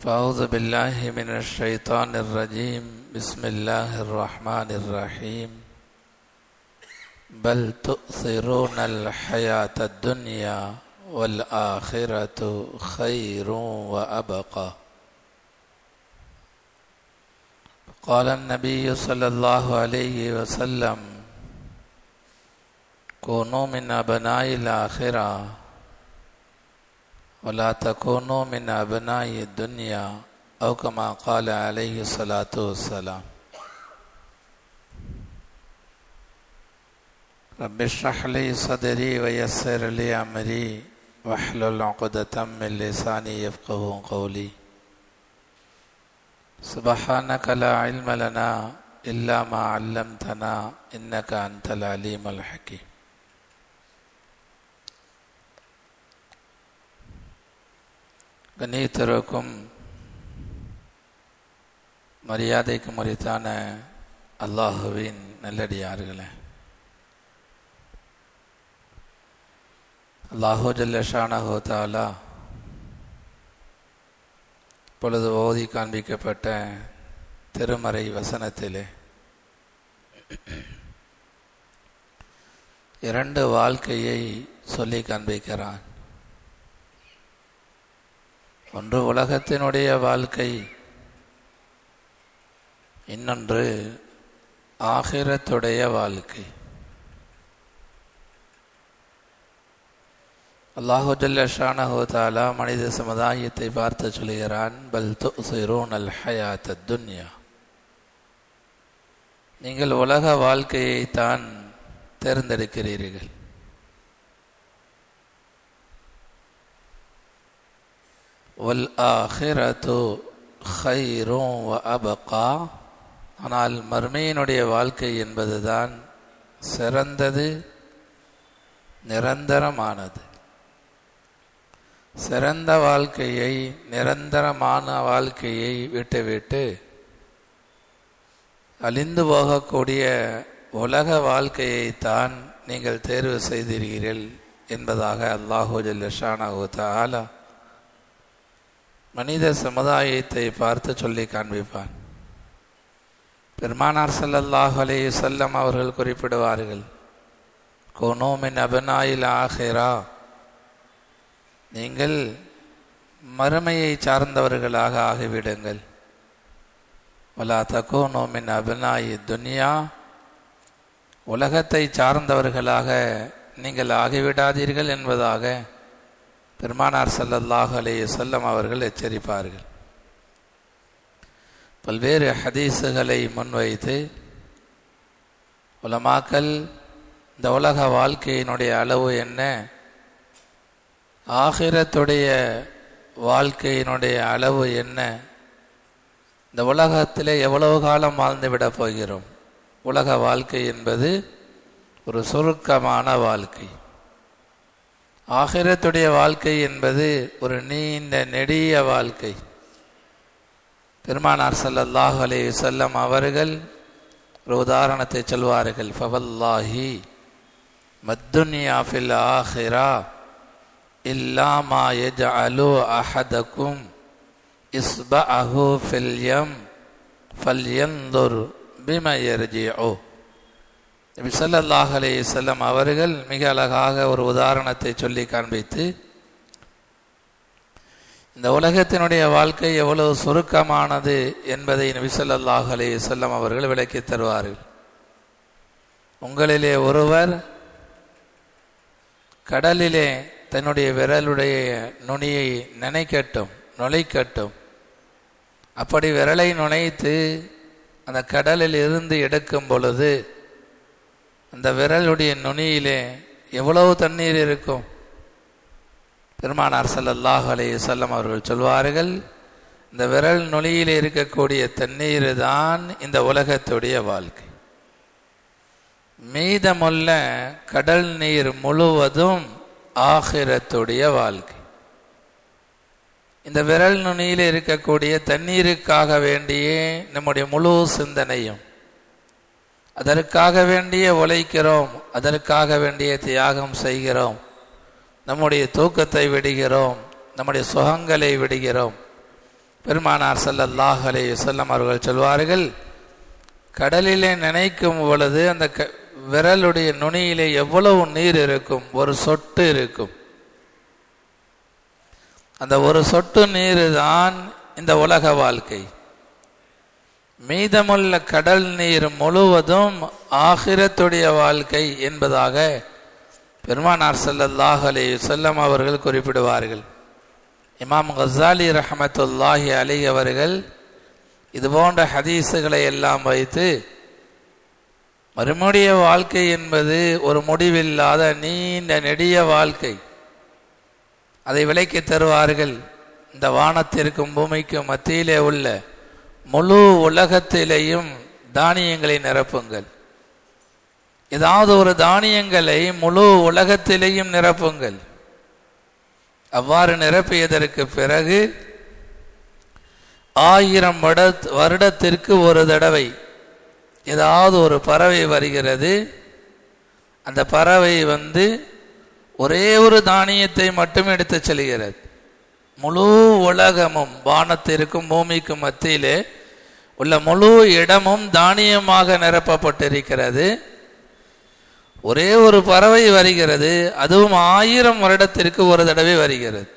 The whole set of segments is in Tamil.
فأعوذ بالله من الشيطان الرجيم. بسم الله الرحمن الرحيم. بل تؤثرون الحياة الدنيا والآخرة خير وأبقى. قال النبي صلى الله عليه وسلم كونوا من أبناء الآخرة ولا تكونوا من أبناء الدنيا أو كما قال عليه الصلاة والسلام. رب اشرح لي صدري ويسر لي أمري واحلل عقدة من لساني يفقه قولي. سبحانك لا علم لنا إلا ما علمتنا إنك أنت العليم الحكيم. கணேத்தருக்கும் மரியாதைக்கு முறைத்தான அல்லாஹுவின் நல்லடியார்களே. அல்லாஹோ ஜல்லஷானஹோ தாலா இப்பொழுது ஓதி காண்பிக்கப்பட்ட திருமறை வசனத்திலே இரண்டு வாழ்க்கையை சொல்லி காண்பிக்கிறான். ஒன்று உலகத்தினுடைய வாழ்க்கை இன்னொன்று ஆகிரத்துடைய வாழ்க்கை. அல்லாஹுஜல்ல ஷானஹூதாலா மனித சமுதாயத்தை பார்த்து சொல்கிறான் பல் துசிரூன் அல் ஹயாத் துன்யா. நீங்கள் உலக வாழ்க்கையை தான் தேர்ந்தெடுக்கிறீர்கள். வல்ஆஹிரத்து ஹைரும் வ அபகா ஆனால் மர்மையினுடைய வாழ்க்கை என்பதுதான் சிறந்தது நிரந்தரமானது. சிறந்த வாழ்க்கையை நிரந்தரமான வாழ்க்கையை விட்டுவிட்டு அழிந்து போகக்கூடிய உலக வாழ்க்கையைத்தான் நீங்கள் தேர்வு செய்தீர்கள் என்பதாக அல்லாஹூ ஜல்லஷானஹூ தாலா மனித சமுதாயத்தை பார்த்து சொல்லி காண்பிப்பான் பெருமானார் சல்லல்லாஹ் அலே செல்லம் அவர்கள் குறிப்பிடுவார்கள் கோனோமின் அபனாயில் ஆகிறா நீங்கள் மறுமையை சார்ந்தவர்களாக ஆகிவிடுங்கள். வலா தகோனோமின் அபிநாயி துனியா. உலகத்தை சார்ந்தவர்களாக நீங்கள் ஆகிவிடாதீர்கள் என்பதாக பெருமானார் சல்லல்லாஹு அலைய செல்லம் அவர்கள் எச்சரிப்பார்கள். பல்வேறு ஹதீஸுகளை முன்வைத்து உலமாக்கல் இந்த உலக வாழ்க்கையினுடைய அளவு என்ன? ஆகிரத்துடைய வாழ்க்கையினுடைய அளவு என்ன? இந்த உலகத்திலே எவ்வளவு காலம் வாழ்ந்து விட போகிறோம்? உலக வாழ்க்கை என்பது ஒரு சுருக்கமான வாழ்க்கை. ஆகிரத்துடைய வாழ்க்கை என்பது ஒரு நீண்ட நெடிய வாழ்க்கை. பெருமானார் சல்லல்லாஹ் அலே செல்லம் அவர்கள் ஒரு உதாரணத்தை சொல்வார்கள். ஃபவல்லாஹி மத்துன்யா ஃபில் ஆஹிரா இல்லாமா எஜ் அலு அஹதக்கும் இஸ்ப அஹு ஃபில்யம் ஃபல்யந்துர் பிமயர்ஜி ஓ விசல்லல்லாஹலே ஸல்லல்லாஹு அவர்கள் மிக அழகாக ஒரு உதாரணத்தை சொல்லி காண்பித்து இந்த உலகத்தினுடைய வாழ்க்கை எவ்வளவு சுருக்கமானது என்பதை நபி ஸல்லல்லாஹு அவர்கள் விளக்கி தருவார்கள். உங்களிலே ஒருவர் கடலிலே தன்னுடைய விரலுடைய நுனியை நினைக்கட்டும் நுழைக்கட்டும் அப்படி விரலை நுழைத்து அந்த கடலில் இருந்து எடுக்கும் பொழுது அந்த விரலுடைய நுனியிலே எவ்வளவு தண்ணீர் இருக்கும்? பெருமானார் ஸல்லல்லாஹு அலைய செல்லம் அவர்கள் சொல்வார்கள் இந்த விரல் நுனியில் இருக்கக்கூடிய தண்ணீர் தான் இந்த உலகத்துடைய வாழ்க்கை. மீதமுள்ள கடல் நீர் முழுவதும் ஆகிரத்துடைய வாழ்க்கை. இந்த விரல் நுனியில் இருக்கக்கூடிய தண்ணீருக்காக வேண்டியே நம்முடைய முழு சிந்தனையும் அதற்காக வேண்டிய உழைக்கிறோம் அதற்காக வேண்டிய தியாகம் செய்கிறோம். நம்முடைய தூக்கத்தை விடுகிறோம் நம்முடைய சுகங்களை விடுகிறோம். பெருமானார் சல்லல்லாஹ் அலே வஸல்லம் அவர்கள் சொல்வார்கள் கடலிலே நினைக்கும் பொழுது அந்த க விரலுடைய நுனியிலே எவ்வளவு நீர் இருக்கும்? ஒரு சொட்டு இருக்கும். அந்த ஒரு சொட்டு நீர் தான் இந்த உலக வாழ்க்கை. மீதமுள்ள கடல் நீர் முழுவதும் ஆகிரத்துடைய வாழ்க்கை என்பதாக பெருமானார் ஸல்லல்லாஹு அலி சொல்லம் அவர்கள் குறிப்பிடுவார்கள். இமாம் கசாலி ரஹமத்துல்லாஹி அலி அவர்கள் இது போன்ற ஹதீஸுகளை எல்லாம் வைத்து மறுமுடிய வாழ்க்கை என்பது ஒரு முடிவில்லாத நீண்ட நெடிய வாழ்க்கை. அதை விலைக்கு தருவார்கள். இந்த வானத்திற்கும் பூமிக்கும் மத்தியிலே உள்ள முழு உலகத்திலேயும் தானியங்களை நிரப்புங்கள். ஏதாவது ஒரு தானியங்களை முழு உலகத்திலேயும் நிரப்புங்கள். அவ்வாறு நிரப்பியதற்கு பிறகு ஆயிரம் வட வருடத்திற்கு ஒரு தடவை ஏதாவது ஒரு பறவை வருகிறது. அந்த பறவை வந்து ஒரே ஒரு தானியத்தை மட்டும் எடுத்து செல்கிறது. முழு உலகமும் வானத்திற்கும் பூமிக்கும் மத்தியிலே உள்ள முழு இடமும் தானியமாக நிரப்பப்பட்டிருக்கிறது. ஒரே ஒரு பறவை வருகிறது அதுவும் ஆயிரம் வருடத்திற்கு ஒரு தடவை வருகிறது.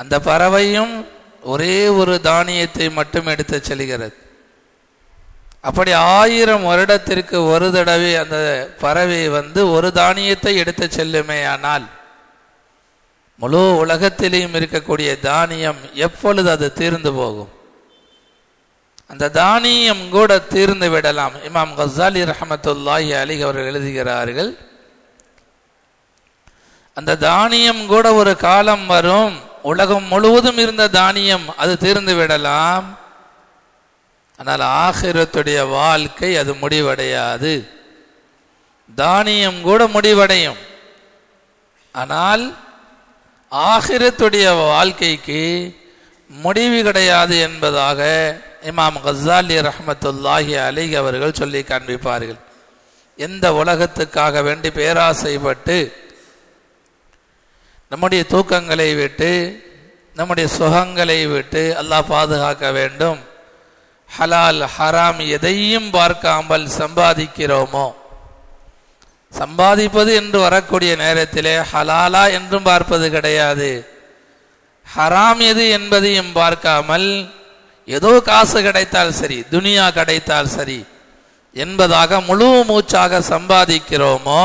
அந்த பறவையும் ஒரே ஒரு தானியத்தை மட்டும் எடுத்து செல்கிறது. அப்படி ஆயிரம் வருடத்திற்கு ஒரு தடவை அந்த பறவை வந்து ஒரு தானியத்தை எடுத்து செல்லுமே ஆனால் முழு உலகத்திலேயும் இருக்கக்கூடிய தானியம் எப்பொழுது அது தீர்ந்து போகும்? அந்த தானியம் கூட தீர்ந்து விடலாம். இமாம் கசாலி ரஹமத்துல்லாஹி அலி அவர்கள் எழுதுகிறார்கள் அந்த தானியம் கூட ஒரு காலம் வரும் உலகம் முழுவதும் இருந்த தானியம் அது தீர்ந்து விடலாம். ஆனால் ஆகிரத்துடைய வாழ்க்கை அது முடிவடையாது. தானியம் கூட முடிவடையும். ஆனால் ஆகிரத்துடைய வாழ்க்கைக்கு முடிவு கிடையாது என்பதாக இமாம் கசாலி ரஹமத்துல்லாஹி அலிக் அவர்கள் சொல்லி காண்பிப்பார்கள். எந்த உலகத்துக்காக வேண்டி பேராசைப்பட்டு நம்முடைய தூக்கங்களை விட்டு நம்முடைய சுகங்களை விட்டு அல்லாஹ் பாதுகாக்க வேண்டும். ஹலால் ஹராம் எதையும் பார்க்காமல் சம்பாதிக்கிறோமோ? சம்பாதிப்பது என்று வரக்கூடிய நேரத்திலே ஹலாலா என்றும் பார்ப்பது கிடையாது. ஹராம் எது என்பதையும் பார்க்காமல் ஏதோ காசு கிடைத்தால் சரி துனியா கிடைத்தால் சரி என்பதாக முழு மூச்சாக சம்பாதிக்கிறோமோ?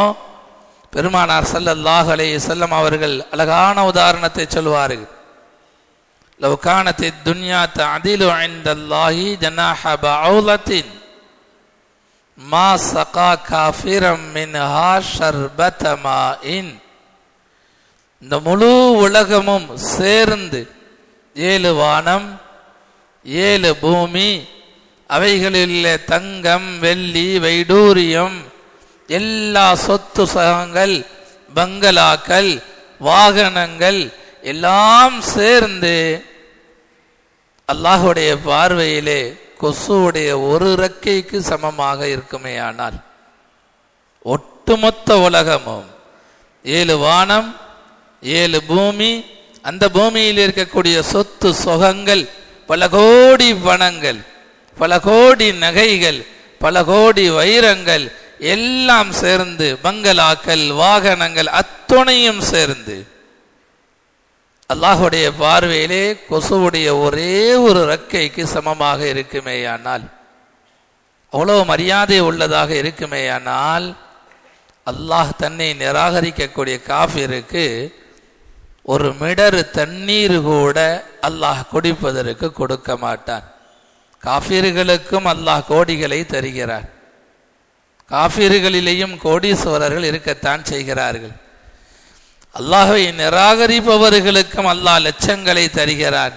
பெருமானார் சல்லல்லாஹ் அலே செல்லம் அவர்கள் அழகான உதாரணத்தை சொல்வார்கள். லவ்கானத்தை துன்யா ததிலு ஐந்தல்லாஹி ஜனாஹ பவுலத்தின் மா சகா காஃபிரம் ஷர்பதமா இன் இந்த முழு உலகமும் சேர்ந்து ஏழு வானம் ஏழு பூமி அவைகளில் தங்கம் வெள்ளி வைடூரியம் எல்லா சொத்து சகங்கள் பங்களாக்கள் வாகனங்கள் எல்லாம் சேர்ந்து அல்லாஹுடைய பார்வையிலே கொசுவுடைய ஒரு இறக்கைக்கு சமமாக இருக்குமே ஆனால் ஒட்டுமொத்த உலகமும் ஏழு வானம் ஏழு பூமி அந்த பூமியில் இருக்கக்கூடிய சொத்து சொகங்கள் பல கோடி பணங்கள் பல கோடி நகைகள் பல கோடி வைரங்கள் எல்லாம் சேர்ந்து பங்களாக்கள் வாகனங்கள் அத்துணையும் சேர்ந்து அல்லாஹுடைய பார்வையிலே கொசுவுடைய ஒரே ஒரு ரக்கைக்கு சமமாக இருக்குமேயானால் அவ்வளவு மரியாதை உள்ளதாக இருக்குமேயானால் அல்லாஹ் தன்னை நிராகரிக்கக்கூடிய காஃபிருக்கு ஒரு மிடரு தண்ணீர் கூட அல்லாஹ் குடிப்பதற்கு கொடுக்க மாட்டான். காஃபீர்களுக்கும் அல்லாஹ் கோடிகளை தருகிறார். காஃபிர்களிலேயும் கோடீஸ்வரர்கள் இருக்கத்தான் செய்கிறார்கள். அல்லாஹை நிராகரிப்பவர்களுக்கும் அல்லாஹ் லட்சங்களை தருகிறான்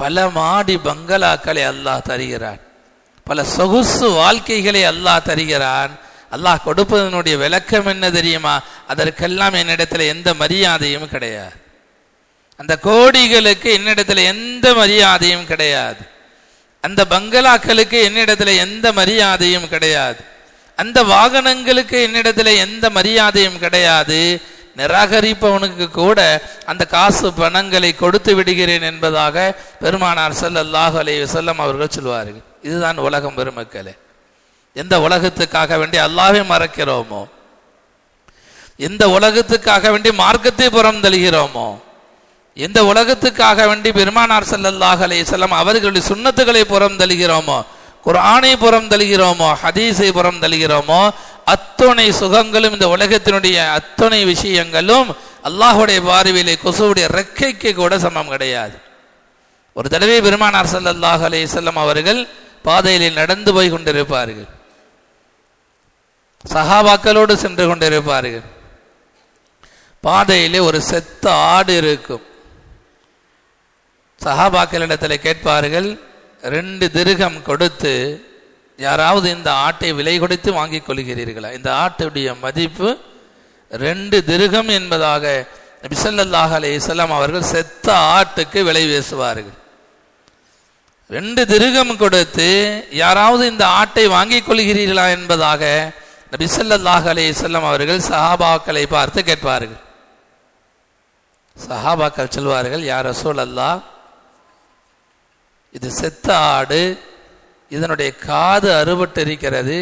பல மாடி பங்களாக்களை அல்லாஹ் தருகிறான் பல சொகுசு வாழ்க்கைகளை அல்லாஹ் தருகிறான். அல்லாஹ் கொடுப்பதனுடைய விளக்கம் என்ன தெரியுமா? அதற்கெல்லாம் என்னிடத்தில் எந்த மரியாதையும் கிடையாது. அந்த கோடிகளுக்கு என்னிடத்துல எந்த மரியாதையும் கிடையாது. அந்த பங்களாக்களுக்கு என்னிடத்துல எந்த மரியாதையும் கிடையாது. அந்த வாகனங்களுக்கு என்னிடத்துல எந்த மரியாதையும் கிடையாது. நிராகரிப்பவனுக்கு கூட அந்த காசு பணங்களை கொடுத்து விடுகிறேன் என்பதாக பெருமானார் ஸல்லல்லாஹு அலைஹி வஸல்லம் அவர்கள் சொல்வார்கள். இதுதான் உலகம் பெருமக்களே. எந்த உலகத்துக்காக வேண்டி அல்லாவே மறக்கிறோமோ? எந்த உலகத்துக்காக வேண்டி மார்க்கத்தை புறம் தழுகிறோமோ எந்த உலகத்துக்காக வேண்டி பெருமானார் ஸல்லல்லாஹு அலையம் அவர்களுடைய சுண்ணத்துக்களை புறம் தழுகிறோமோ குரானை புறம் தழுகிறோமோ ஹதீஸை புறம் தழுகிறோமோ அத்துணை சுகங்களும் இந்த உலகத்தினுடைய அத்துணை விஷயங்களும் அல்லாஹுடைய பார்வையிலே கொசுவுடைய ரெக்கைக்கு கூட சமம் கிடையாது. ஒரு தடவை பெருமானார் ஸல்லல்லாஹு அலையம் அவர்கள் பாதையிலே நடந்து போய் கொண்டிருப்பார்கள். சகாபாக்களோடு சென்று கொண்டிருப்பார்கள். பாதையிலே ஒரு செத்த ஆடு இருக்கும். சஹாபாக்களிடத்தில் கேட்பார்கள்? ரெண்டு திருகம் கொடுத்து யாராவது இந்த ஆட்டை விலை கொடுத்து வாங்கிக் கொள்கிறீர்களா? இந்த ஆட்டுடைய மதிப்பு ரெண்டு திருகம் என்பதாக நபிசல்லாஹ் அலைஹிஸ்ஸலாம் அவர்கள் செத்த ஆட்டுக்கு விலை பேசுவார்கள். ரெண்டு திருகம் கொடுத்து யாராவது இந்த ஆட்டை வாங்கிக் கொள்கிறீர்களா என்பதாக நபிசல்லாஹ் இஸ்லாம் அவர்கள் சஹாபாக்களை பார்த்து கேட்பார்கள். சஹாபாக்கள் சொல்வார்கள் யார் ரசூல் அல்லாஹ் இது செத்த ஆடு இதனுடைய காது அறுபட்டு இருக்கிறது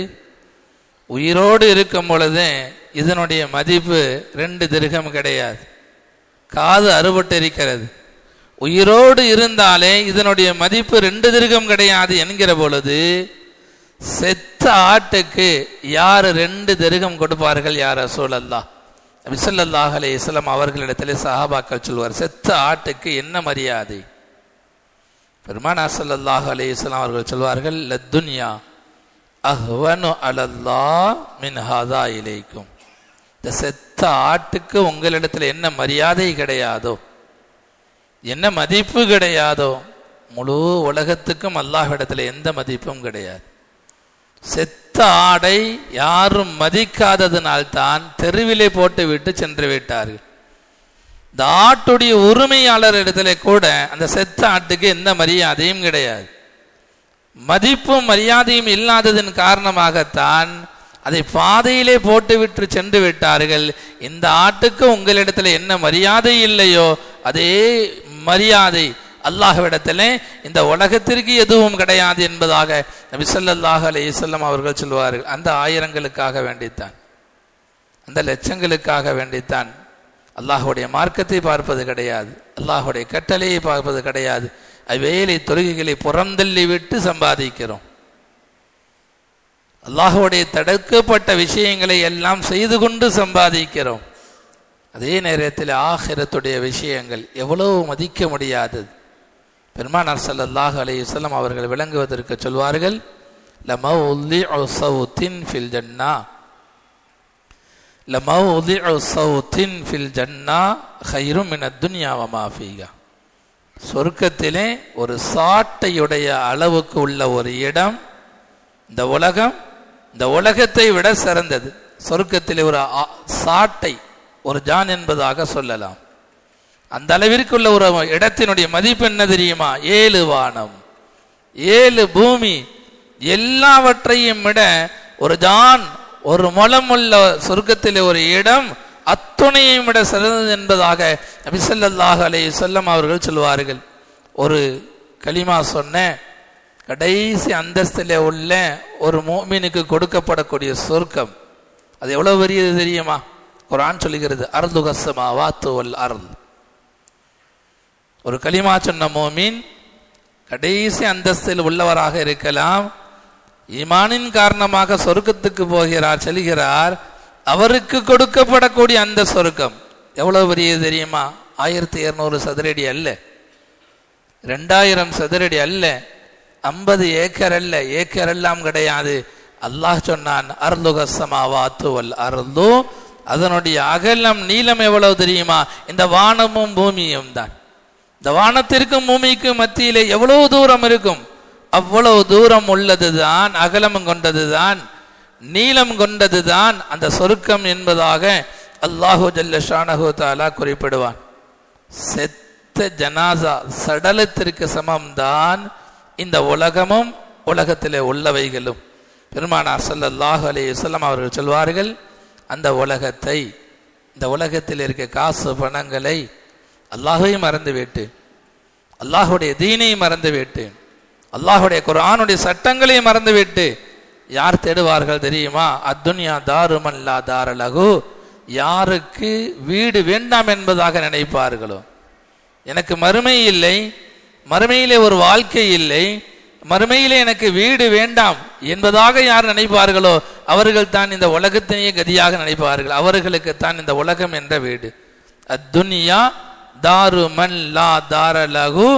உயிரோடு இருக்கும் பொழுது இதனுடைய மதிப்பு ரெண்டு திருகம் கிடையாது. காது அறுபட்டு இருக்கிறது உயிரோடு இருந்தாலே இதனுடைய மதிப்பு ரெண்டு திருகம் கிடையாது என்கிற பொழுது செத்த ஆட்டுக்கு யார் ரெண்டு திருகம் கொடுப்பார்கள் யார் சூழல்லா விசல்லாஹ் அலே இஸ்லாம் அவர்களிடத்திலே சஹாபாக்கள் சொல்வார் செத்த ஆட்டுக்கு என்ன மரியாதை? பெருமானா ஸல்லல்லாஹு அலைஹி வஸல்லம் அவர்கள் சொல்வார்கள் லத்துன்யா அஹ்வனு அலல்லா மின் ஹாதா இலைக்கும். இந்த செத்த ஆட்டுக்கு உங்களிடத்தில் என்ன மரியாதை கிடையாதோ என்ன மதிப்பு கிடையாதோ முழு உலகத்துக்கும் அல்லாஹிடத்தில் எந்த மதிப்பும் கிடையாது. செத்த ஆடை யாரும் மதிக்காததினால்தான் தெருவிலே போட்டு விட்டு சென்று விட்டார்கள். இந்த ஆட்டுடைய உரிமையாளர் இடத்துல கூட அந்த செத்த ஆட்டுக்கு எந்த மரியாதையும் கிடையாது. மதிப்பும் மரியாதையும் இல்லாததன் காரணமாகத்தான் அதை பாதையிலே போட்டு விட்டு சென்று விட்டார்கள். இந்த ஆட்டுக்கு உங்களிடத்துல என்ன மரியாதை இல்லையோ அதே மரியாதை அல்லாஹ்விடத்திலே இந்த உலகத்திற்கு எதுவும் கிடையாது என்பதாக நபிசல்லாஹ் ஸல்லல்லாஹு அவர்கள் சொல்வார்கள். அந்த ஆயிரங்களுக்காக வேண்டித்தான். அந்த லட்சங்களுக்காக வேண்டித்தான். அல்லாஹுடைய மார்க்கத்தை பார்ப்பது கிடையாது. அல்லாஹுடைய கட்டளையை பார்ப்பது கிடையாது. அவ்வேலை தொழுகைகளை புறந்தள்ளி விட்டு சம்பாதிக்கிறோம். அல்லாஹுடைய தடுக்கப்பட்ட விஷயங்களை எல்லாம் செய்து கொண்டு சம்பாதிக்கிறோம். அதே நேரத்தில் ஆகிரத்துடைய விஷயங்கள் எவ்வளவு மதிக்க முடியாதது பெருமானார் சல்லாஹ் அலைஹி வஸல்லம் அவர்கள் விளங்குவதற்கு சொல்வார்கள் ஃபில் ஜன்னா. லமௌலிஉ ஃபில் ஜன்னா ஹைரும் என துன்யா வமா சொர்க்கத்திலே ஒரு சாட்டையுடைய அளவுக்கு உள்ள ஒரு இடம் இந்த உலகம். இந்த உலகத்தை விட சிறந்தது. சொர்க்கத்திலே ஒரு சாட்டை ஒரு ஜான் என்பதாக சொல்லலாம். அந்த அளவிற்கு உள்ள ஒரு இடத்தினுடைய மதிப்பு என்ன தெரியுமா? ஏழு வானம். ஏழு பூமி. எல்லாவற்றையும் விட ஒரு ஜான் ஒரு முளம் உள்ள சொர்க்கத்தில் ஒரு இடம் அத்துணையும் விட சிறந்தது என்பதாக நபிசல்லாஹு அலை சொல்லம் அவர்கள் சொல்வார்கள். ஒரு களிமா சொன்ன கடைசி அந்தஸ்திலே உள்ள ஒரு மோமினுக்கு கொடுக்கப்படக்கூடிய சொர்க்கம் அது எவ்வளவு பெரியது தெரியுமா? குரான் சொல்லுகிறது அருந்துகசமா வாத்துவல் அருள் ஒரு களிமா சொன்ன மோமீன் கடைசி அந்தஸ்தில் உள்ளவராக இருக்கலாம் ஈமானின் காரணமாக சொர்க்கத்துக்கு போகிறார் செல்கிறார். அவருக்கு கொடுக்கப்படக்கூடிய அந்த சொர்க்கம் எவ்வளவு பெரியது தெரியுமா? ஆயிரத்தி இருநூறு சதுரடி அல்ல. ரெண்டாயிரம் சதுரடி அல்ல. ஐம்பது ஏக்கர் அல்ல. ஏக்கர் எல்லாம் கிடையாது. அல்லாஹ் சொன்னான் அருளுகசமாவாத்து வல் அருளு. அதனுடைய அகலம் நீளம் எவ்வளவு தெரியுமா? இந்த வானமும் பூமியும் தான். இந்த வானத்திற்கும் பூமிக்கும் மத்தியிலே எவ்வளவு தூரம் இருக்கும்? அவ்வளவு தூரம் உள்ளதுதான் அகலம் கொண்டதுதான் நீளம் கொண்டதுதான் அந்த சொருக்கம் என்பதாக அல்லாஹு ஜல்ல ஷானஹு தாலா குறிப்பிடுவான். செத்த ஜனாசா சடலத்திற்கு சமம்தான் இந்த உலகமும் உலகத்திலே உள்ளவைகளும். பெருமானா சல்லாஹு அலி வல்லம் அவர்கள் சொல்வார்கள் அந்த உலகத்தை இந்த உலகத்தில் இருக்க காசு பணங்களை அல்லாஹையும் மறந்துவிட்டு அல்லாஹுடைய தீனையும் மறந்துவிட்டு அல்லாஹுடைய குரானுடைய சட்டங்களையும் மறந்துவிட்டு யார் தேடுவார்கள் தெரியுமா? அத்துன்யா தாருமல்லா தாரலகு யாருக்கு வீடு வேண்டாம் என்பதாக நினைப்பார்களோ? எனக்கு மறுமை இல்லை மறுமையிலே ஒரு வாழ்க்கை இல்லை மறுமையிலே எனக்கு வீடு வேண்டாம் என்பதாக யார் நினைப்பார்களோ? அவர்கள் தான் இந்த உலகத்திலேயே கதியாக நினைப்பார்கள். அவர்களுக்கு தான் இந்த உலகம் என்ற வீடு. அத்துன்யா தாரு மன் லா தாரலகு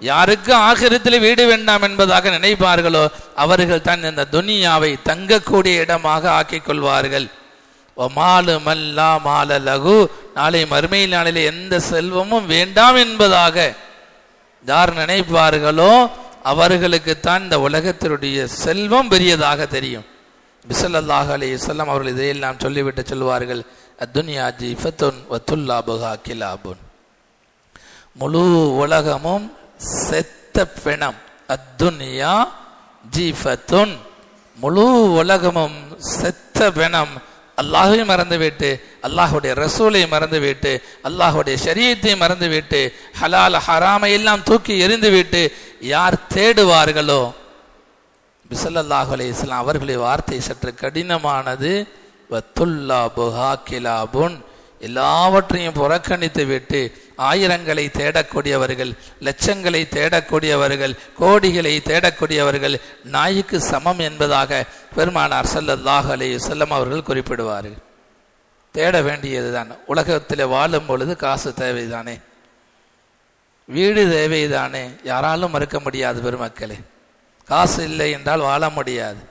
யாருக்கு ஆகிரத்தில் வீடு வேண்டாம் என்பதாக நினைப்பார்களோ அவர்கள் தான் இந்த துனியாவை தங்கக்கூடிய இடமாக ஆக்கிக் கொள்வார்கள் மாலு மல்லா மால லகு நாளை மறுமை நாளில் எந்த செல்வமும் வேண்டாம் என்பதாக யார் நினைப்பார்களோ அவர்களுக்குத்தான் இந்த உலகத்தினுடைய செல்வம் பெரியதாக தெரியும். பிசல்லாஹ் அலி சொல்லம் அவர்கள் இதையெல்லாம் சொல்லிவிட்டு சொல்வார்கள் அத்துன்யா ஜீஃபத்துன் வத்துல்லா புகா கிலாபுன். முழு உலகமும் செத்த பிணம். அத்துன்யா ஜீஃபத்துன். முழு உலகமும் செத்த பிணம். அல்லாஹையும் மறந்துவிட்டு அல்லாஹுடைய ரசூலை மறந்துவிட்டு அல்லாஹுடைய ஷரியத்தை மறந்துவிட்டு ஹலால் ஹராமை எல்லாம் தூக்கி எறிந்துவிட்டு யார் தேடுவார்களோ? பிசல்லாஹு அலி இஸ்லாம் அவர்களுடைய வார்த்தை சற்று கடினமானது. வத்துல்லா புஹா கிலாபுன். எல்லாவற்றையும் புறக்கணித்து விட்டு ஆயிரங்களை தேடக்கூடியவர்கள் லட்சங்களை தேடக்கூடியவர்கள் கோடிகளை தேடக்கூடியவர்கள் நாய்க்கு சமம் என்பதாக பெருமானார் ஸல்லல்லாஹு அலே செல்லம் அவர்கள் குறிப்பிடுவார்கள். தேட வேண்டியதுதான். உலகத்தில் வாழும் பொழுது காசு தேவைதானே? வீடு தேவைதானே? யாராலும் மறுக்க முடியாது பெருமக்களே. காசு இல்லை என்றால் வாழ முடியாது.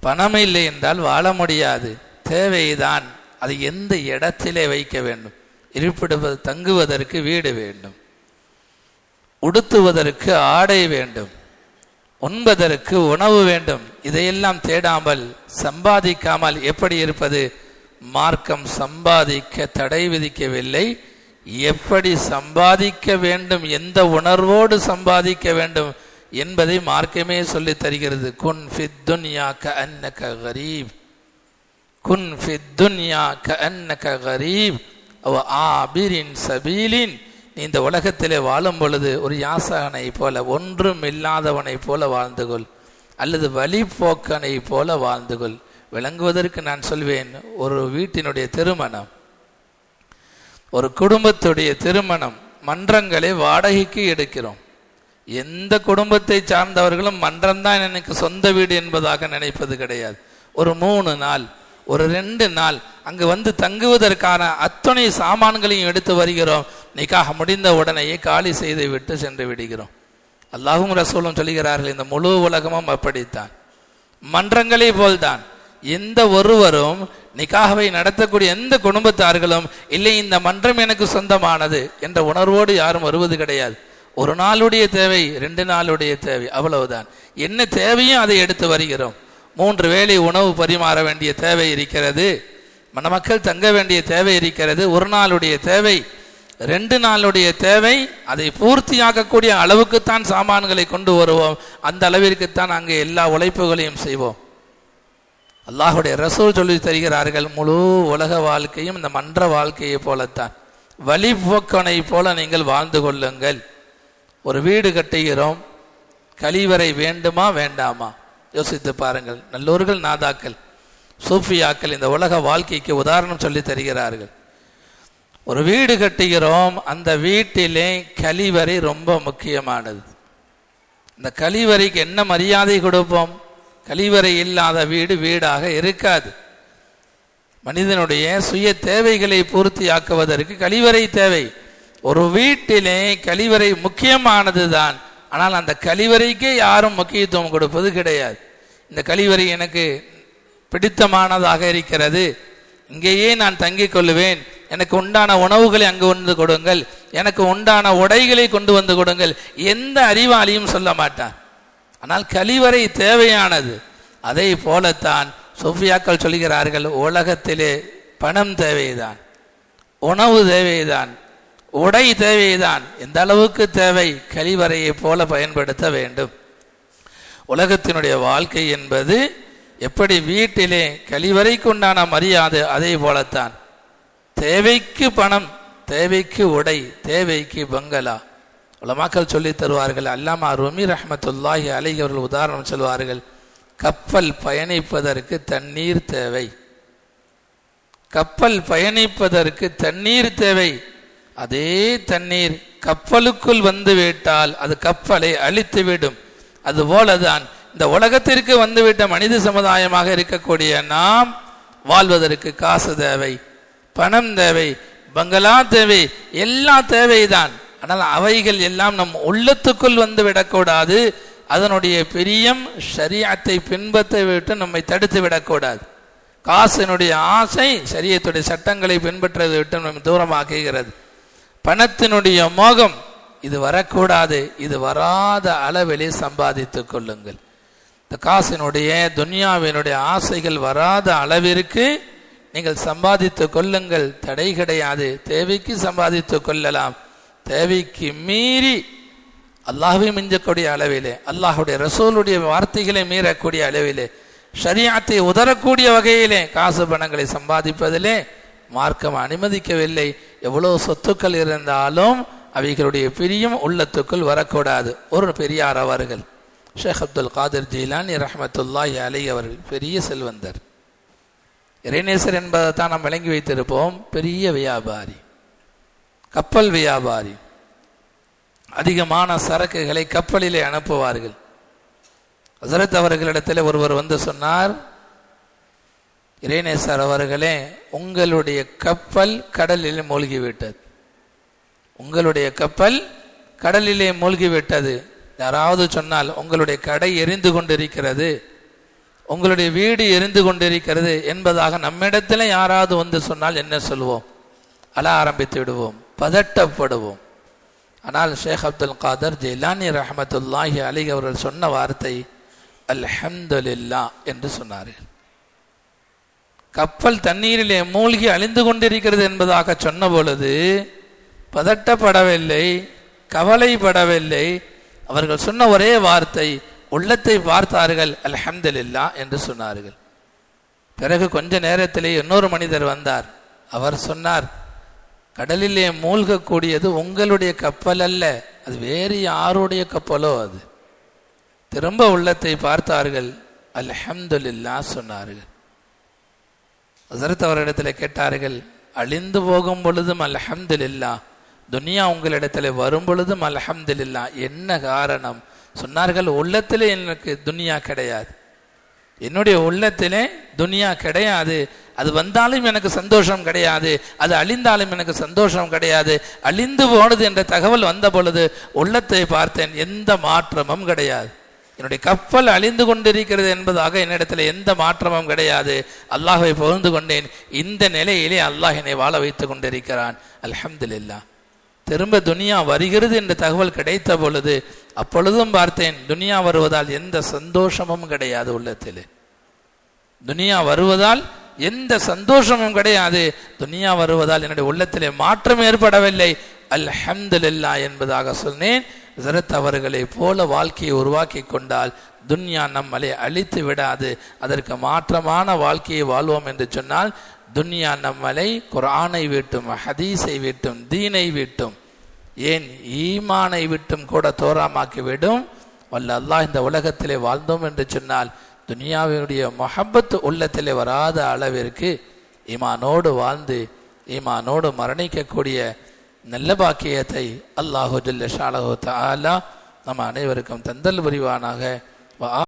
பணம் இல்லை என்றால் வாழ முடியாது. தேவைதான். அது எந்த இடத்திலே வைக்க வேண்டும்? இருப்பிடுவது தங்குவதற்கு வீடு வேண்டும். உடுத்துவதற்கு ஆடை வேண்டும். உண்பதற்கு உணவு வேண்டும். இதையெல்லாம் தேடாமல் சம்பாதிக்காமல் எப்படி இருப்பது? மார்க்கம் சம்பாதிக்க தடை விதிக்கவில்லை. எப்படி சம்பாதிக்க வேண்டும்? எந்த உணர்வோடு சம்பாதிக்க வேண்டும்? என்பதை மார்க்கமே சொல்லித் தருகிறது. குன் ஃபித் துன்யா க அன்னக கரீப். குன் ஃபித் துன்யா க அன்னக கரீப் அவ ஆபிரின் சபீலின் நீ இந்த உலகத்திலே வாழும் பொழுது ஒரு யாசகனை போல ஒன்றும் இல்லாதவனை போல வாழ்ந்து கொள். அல்லது வழிபோக்கனை போல வாழ்ந்து கொள். விளங்குவதற்கு நான் சொல்வேன் ஒரு வீட்டினுடைய திருமணம். ஒரு குடும்பத்துடைய திருமணம். மன்றங்களை வாடகைக்கு எடுக்கிறோம். எந்த குடும்பத்தை சார்ந்தவர்களும் மன்றம்தான் எனக்கு சொந்த வீடு என்பதாக நினைப்பது கிடையாது. ஒரு மூணு நாள் ஒரு ரெண்டு நாள் அங்கு வந்து தங்குவதற்கான அத்தனை சாமான்களையும் எடுத்து வருகிறோம். நிக்காக முடிந்த உடனேயே காலி செய்து விட்டு சென்று விடுகிறோம். அல்லாஹும் ரசூலும் சொல்கிறார்கள் இந்த முழு உலகமும் அப்படித்தான். மன்றங்களே போல்தான். எந்த ஒருவரும் நிக்காகவை நடத்தக்கூடிய எந்த குடும்பத்தார்களும் இல்லை இந்த மன்றம் எனக்கு சொந்தமானது என்ற உணர்வோடு யாரும் வருவது கிடையாது. ஒரு நாளுடைய தேவை ரெண்டு நாளுடைய தேவை அவ்வளவுதான். என்ன தேவையும் அதை எடுத்து வருகிறோம். மூன்று வேளை உணவு பரிமாற வேண்டிய தேவை இருக்கிறது. மணமக்கள் தங்க வேண்டிய தேவை இருக்கிறது. ஒரு நாளுடைய தேவை ரெண்டு நாளுடைய தேவை அதை பூர்த்தியாக்கக்கூடிய அளவுக்குத்தான் சாமான்களை கொண்டு வருவோம். அந்த அளவிற்குத்தான் அங்கே எல்லா உழைப்புகளையும் செய்வோம். அல்லாஹுடைய ரசூல் சொல்லி தருகிறார்கள் முழு உலக வாழ்க்கையும் இந்த மன்ற வாழ்க்கையை போலத்தான். வழிபோக்கனை போல நீங்கள் வாழ்ந்து கொள்ளுங்கள். ஒரு வீடு கட்டுகிறோம். கழிவறை வேண்டுமா வேண்டாமா? யோசித்து பாருங்கள். நல்லோர்கள் நாதாக்கள். சூஃபியாக்கள் இந்த உலக வாழ்க்கைக்கு உதாரணம் சொல்லி தருகிறார்கள். ஒரு வீடு கட்டுகிறோம். அந்த வீட்டிலே கழிவறை ரொம்ப முக்கியமானது. இந்த கழிவறைக்கு என்ன மரியாதை கொடுப்போம்? கழிவறை இல்லாத வீடு வீடாக இருக்காது. மனிதனுடைய சுய தேவைகளை பூர்த்தியாக்குவதற்கு கழிவறை தேவை. ஒரு வீட்டிலே கழிவறை முக்கியமானது தான் ஆனால் அந்த கழிவறைக்கே யாரும் முக்கியத்துவம் கொடுப்பது கிடையாது. இந்த கழிவறை எனக்கு பிடித்தமானதாக இருக்கிறது. இங்கேயே நான் தங்கிக் கொள்ளுவேன். எனக்கு உண்டான உணவுகளை அங்கு வந்து கொடுங்கள். எனக்கு உண்டான உடைகளை கொண்டு வந்து கொடுங்கள். எந்த அறிவாளியும் சொல்ல மாட்டான். ஆனால் கழிவறை தேவையானது. அதை போலத்தான் சோஃபியாக்கள் சொல்கிறார்கள் உலகத்திலே பணம் தேவைதான் உணவு தேவைதான் உடை தேவைதான். எந்த அளவுக்கு தேவை? கழிவறையை போல பயன்படுத்த வேண்டும். உலகத்தினுடைய வாழ்க்கை என்பது எப்படி வீட்டிலே கழிவறைக்கு உண்டான மரியாதை அதே போலத்தான். தேவைக்கு பணம் தேவைக்கு உடை தேவைக்கு பங்களா. உலமாக்கள் சொல்லி தருவார்கள் அல்லாமா ருமி ரஹமத்துல்லாஹி அலை அவர்கள் உதாரணம் சொல்வார்கள் கப்பல் பயணிப்பதற்கு தண்ணீர் தேவை. கப்பல் பயணிப்பதற்கு தண்ணீர் தேவை. அதே தண்ணீர் கப்பலுக்குள் வந்து விட்டால் அது கப்பலை அழித்துவிடும். அதுபோலதான் இந்த உலகத்திற்கு வந்துவிட்ட மனித சமுதாயமாக இருக்கக்கூடிய நாம் வாழ்வதற்கு காசு தேவை பணம் தேவை பங்களா தேவை எல்லா தேவைதான். ஆனால் அவைகள் எல்லாம் நம் உள்ளத்துக்குள் வந்து விடக்கூடாது. அதனுடைய பிரியம் சரியத்தை பின்பற்ற விட்டு நம்மை தடுத்து விடக்கூடாது. காசினுடைய ஆசை சரியத்துடைய சட்டங்களை பின்பற்றதை விட்டு நம்மை தூரமாக்குகிறது. பணத்தினுடைய மோகம் இது வரக்கூடாது இது வராத அளவிலே சம்பாதித்துக் கொள்ளுங்கள். இந்த காசினுடைய துன்யாவினுடைய ஆசைகள் வராத அளவிற்கு நீங்கள் சம்பாதித்துக் கொள்ளுங்கள். தடை கிடையாது. தேவைக்கு சம்பாதித்துக் கொள்ளலாம். தேவைக்கு மீறி அல்லாஹை மிஞ்சக்கூடிய அளவிலே அல்லாஹுடைய ரசூலுடைய வார்த்தைகளை மீறக்கூடிய அளவிலே ஷரியாத்தை உதரக்கூடிய வகையிலே காசு பணங்களை சம்பாதிப்பதிலே மார்க்கம் அனுமதிக்கவில்லை. எவ்வளோ சொத்துக்கள் இருந்தாலும் அவைகளுடைய பிரியம் உள்ளத்துக்குள் வரக்கூடாது. ஒரு பெரியார் அவர்கள் ஷேக் அப்துல் காதிர் ஜெயிலானி ரஹமத்துல்லாஹி அலை அவர்கள் பெரிய செல்வந்தர். இறைநேசர் என்பதை தான் நாம் விளங்கி வைத்திருப்போம். பெரிய வியாபாரி கப்பல் வியாபாரி. அதிகமான சரக்குகளை கப்பலிலே அனுப்புவார்கள். ஹசரத் அவர்களிடத்தில் ஒருவர் வந்து சொன்னார் இறைநேசர் அவர்களே உங்களுடைய கப்பல் கடலில் மூழ்கிவிட்டது. உங்களுடைய கப்பல் கடலிலே மூழ்கிவிட்டது. யாராவது சொன்னால் உங்களுடைய கடை எரிந்து கொண்டிருக்கிறது. உங்களுடைய வீடு எரிந்து கொண்டிருக்கிறது என்பதாக நம்மிடத்தில் யாராவது வந்து சொன்னால் என்ன சொல்வோம்? அழ ஆரம்பித்து விடுவோம். பதட்டப்படுவோம். ஆனால் ஷேக் அப்துல் காதர் ஜெயிலானி ரஹமத்துல்லாஹி அலி அவர்கள் சொன்ன வார்த்தை அல்ஹம்துல்லா என்று சொன்னார்கள். கப்பல் தண்ணீரிலே மூழ்கி அழிந்து கொண்டிருக்கிறது என்பதாக சொன்ன பொழுது பதட்டப்படவில்லை கவலைப்படவில்லை. அவர்கள் சொன்ன ஒரே வார்த்தை உள்ளத்தை பார்த்தார்கள் அல்ஹம்துலில்லா என்று சொன்னார்கள். பிறகு கொஞ்ச நேரத்திலே இன்னொரு மனிதர் வந்தார். அவர் சொன்னார் கடலிலே மூழ்கக்கூடியது உங்களுடைய கப்பல் அல்ல அது வேறு யாருடைய கப்பலோ அது? திரும்ப உள்ளத்தை பார்த்தார்கள் அல்ஹம்துலில்லா சொன்னார்கள். ஹசரத் அவரிடத்தில் கேட்டார்கள் அழிந்து போகும் பொழுதும் அல்ஹம்துலில்லா துனியா உங்களிடத்தில் வரும் பொழுதும் அலஹம்துல்லா என்ன காரணம்? சொன்னார்கள் உள்ளத்திலே எனக்கு துனியா கிடையாது. என்னுடைய உள்ளத்திலே துனியா கிடையாது. அது வந்தாலும் எனக்கு சந்தோஷம் கிடையாது. அது அழிந்தாலும் எனக்கு சந்தோஷம் கிடையாது. அழிந்து போனது என்ற தகவல் வந்த பொழுது உள்ளத்தை பார்த்தேன் எந்த மாற்றமும் கிடையாது. என்னுடைய கப்பல் அழிந்து கொண்டிருக்கிறது என்பதாக என்னிடத்தில் எந்த மாற்றமும் கிடையாது. அல்லாஹை புகழ்ந்து கொண்டேன். இந்த நிலையிலே அல்லாஹ் என்னை வாழ வைத்து கொண்டிருக்கிறான். அல்ஹம்துலில்லா திரும்ப துனியா வருகிறது என்ற தகவல் கிடைத்த பொழுது அப்பொழுதும் பார்த்தேன் துனியா வருவதால் எந்த சந்தோஷமும் கிடையாது உள்ளத்தில். துனியா வருவதால் எந்த சந்தோஷமும் கிடையாது. துனியா வருவதால் என்னுடைய உள்ளத்திலே மாற்றம் ஏற்படவில்லை. அல்ஹம்துல்லா என்பதாக சொன்னேன். ஜரத் அவர்களை போல வாழ்க்கையை உருவாக்கி கொண்டால் துன்யா நம்மளை அழித்து விடாது. அதற்கு மாற்றமான வாழ்க்கையை வாழ்வோம் என்று சொன்னால் துன்யா நம்மளை குரானை விட்டும் ஹதீஸை விட்டும் தீனை விட்டும் ஏன் ஈமானை விட்டும் கூட தோராமாக்கிவிடும். வல்ல அல்லாஹ் இந்த உலகத்திலே வாழ்ந்தோம் என்று சொன்னால் துனியாவினுடைய மொஹப்பத் உள்ளத்திலே வராத அளவிற்கு ஈமானோடு வாழ்ந்து ஈமானோடு மரணிக்கக்கூடிய நல்ல பாக்கியத்தை அல்லாஹு ஜல்ல ஷாலஹு தாலா நம்ம அனைவருக்கும் தந்தல் புரிவானாக. வா